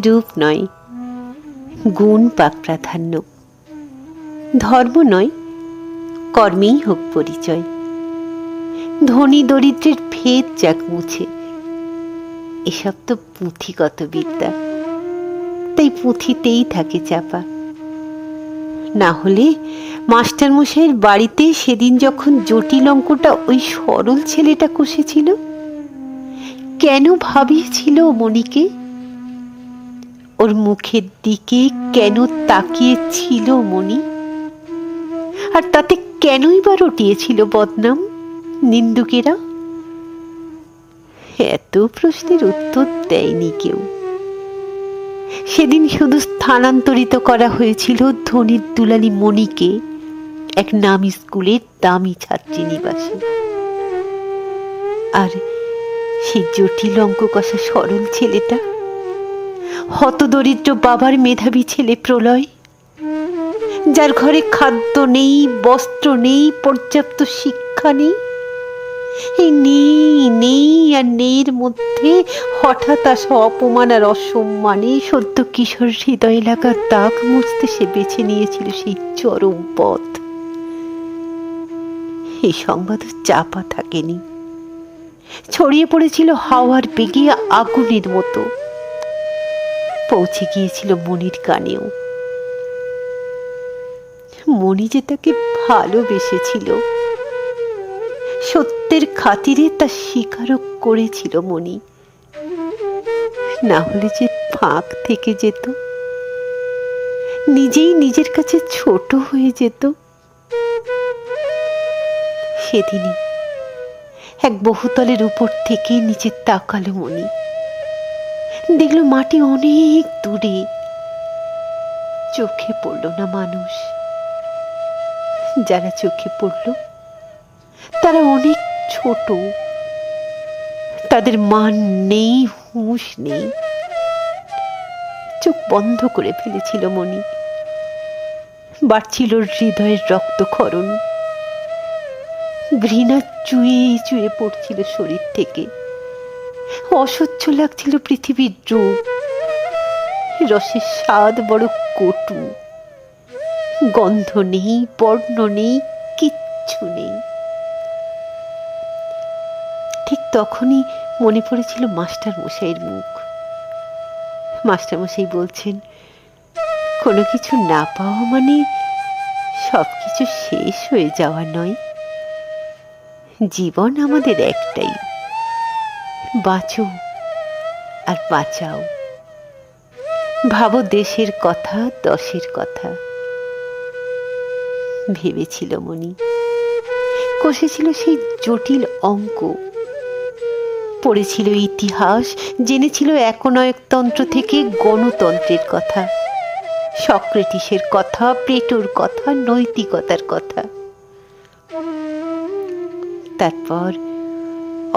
রূপ নয়, গুণ পাক প্রাধান্য ধর্ম নয়, কর্মেই হোক পরিচয়। ধনী দরিদ্রের ভেদ যাক মুছে। এসব তো পুঁথিগত বিদ্যা। তাই পুঁথিতেই থাকে চাপা। না হলে মাস্টারমশাইয়ের বাড়িতে সেদিন যখন জটিল অঙ্কটা ওই সরল ছেলেটা কষেছিল, কেন ভাবিয়েছিল মণিকে? ওর মুখের দিকে কেন তাকিয়েছিল মণি? আর তাতে কেনই বা রটিয়েছিল বদনাম নিন্দুকেরা? এত প্রশ্নের উত্তর দেয়নি কেউ। সেদিন শুধু স্থানান্তরিত করা হয়েছিল ধনির দুলালি মণিকে, এক নামি স্কুলের দামি ছাত্রী নিবাসে। আর সেই জটিল অঙ্ক কষা সরল ছেলেটা হতদরিদ্র বাবার মেধাবী ছেলে প্রলয়। যার ঘরে খাদ্য নেই, বস্ত্র নেই, পর্যাপ্ত শিক্ষা নেই। এই নেই নেই আর নেইর মধ্যে হঠাৎ আসা অপমান আর অসম্মানে সদ্য কিশোর হৃদয় লাগা দাগ মুছতে সে বেছে নিয়েছিল সেই চরম পথ। এই সংবাদও চাপা থাকেনি। ছড়িয়ে পড়েছিল হাওয়ার বেগে আগুনের মতো। পৌঁছে গিয়েছিল মনির কানেও। মনি যে তাকে ভালোবেসেছিল, সত্যের খাতিরে তা স্বীকারও করেছিল মনি। না হলে যে ফাঁক থেকে যেত, নিজেই নিজের কাছে ছোট হয়ে যেত। সেদিনই এক বহুতলের উপর থেকে নিচে তাকালো মনি। দেখল মাটি অনেক দূরে। চোখে পড়ল না মানুষ। যারা চোখে পড়ল, তারা অনেক ছোট। তাদের মান নেই, হুঁশ নেই। চোখ বন্ধ করে ফেলেছিল মনি বাড়ছিল হৃদয়ের রক্তক্ষরণ। ঘৃণা চুয়ে চুয়ে পড়ছিল শরীর থেকে। অসহ্য লাগছিল পৃথিবীর রূপ। রসের স্বাদ বড় কটু। গন্ধ নেই, বর্ণ নেই, কিচ্ছু নেই। ঠিক তখনই মনে পড়েছিল মাস্টার মশাইয়ের মুখ। মাস্টার মশাই বলছেন, কোনো কিছু না পাওয়া মানে সব কিছু শেষ হয়ে যাওয়া নয়। জীবন আমাদের একটাই। বাঁচো আর বাঁচাও। ভাবো দেশের কথা, দশের কথা। ভেবেছিল মনি, কষেছিল সেই জটিল অঙ্ক। পড়েছিল ইতিহাস, জেনেছিল একনয়কতন্ত্র থেকে গণতন্ত্রের কথা। সক্রেটিসের কথা, প্লেটোর কথা, নৈতিকতার কথা। তারপর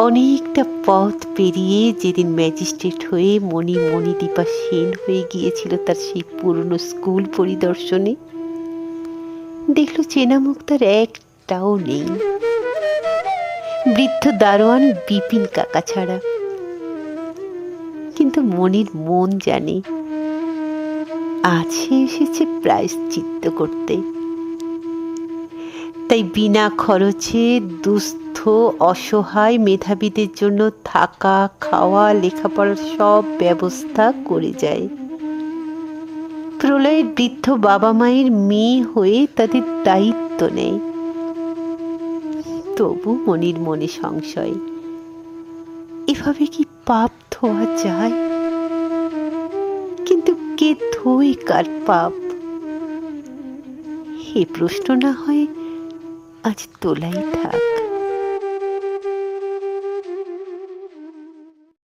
অনেকটা পথ পেরিয়ে যেদিন ম্যাজিস্ট্রেট হয়ে মণি মণিদীপা সেন হয়ে গিয়েছিল তার সেই পুরনো স্কুল পরিদর্শনে, দেখল চেনা মুখ তার একটাও নেই। বৃদ্ধ দারোয়ান বিপিন কাকা ছাড়া। কিন্তু মনির মন জানে, আছে এসেছে প্রায়শ্চিত্ত করতে। তাই বিনা খরচে দুস্থ অসহায় মেধাবীদের জন্য থাকা, খাওয়া, লেখাপড়ার সব ব্যবস্থা করে যায়। প্রলয়ের বৃদ্ধ বাবা মায়ের মেয়ে হয়ে তাদের দায়িত্ব নেয়। তবু মনির মনে সংশয়, এভাবে কি পাপ ধোয়া যায়? কিন্তু কে ধোয় কার পাপ? এ প্রশ্ন না হয় আজ তোলাই থাক।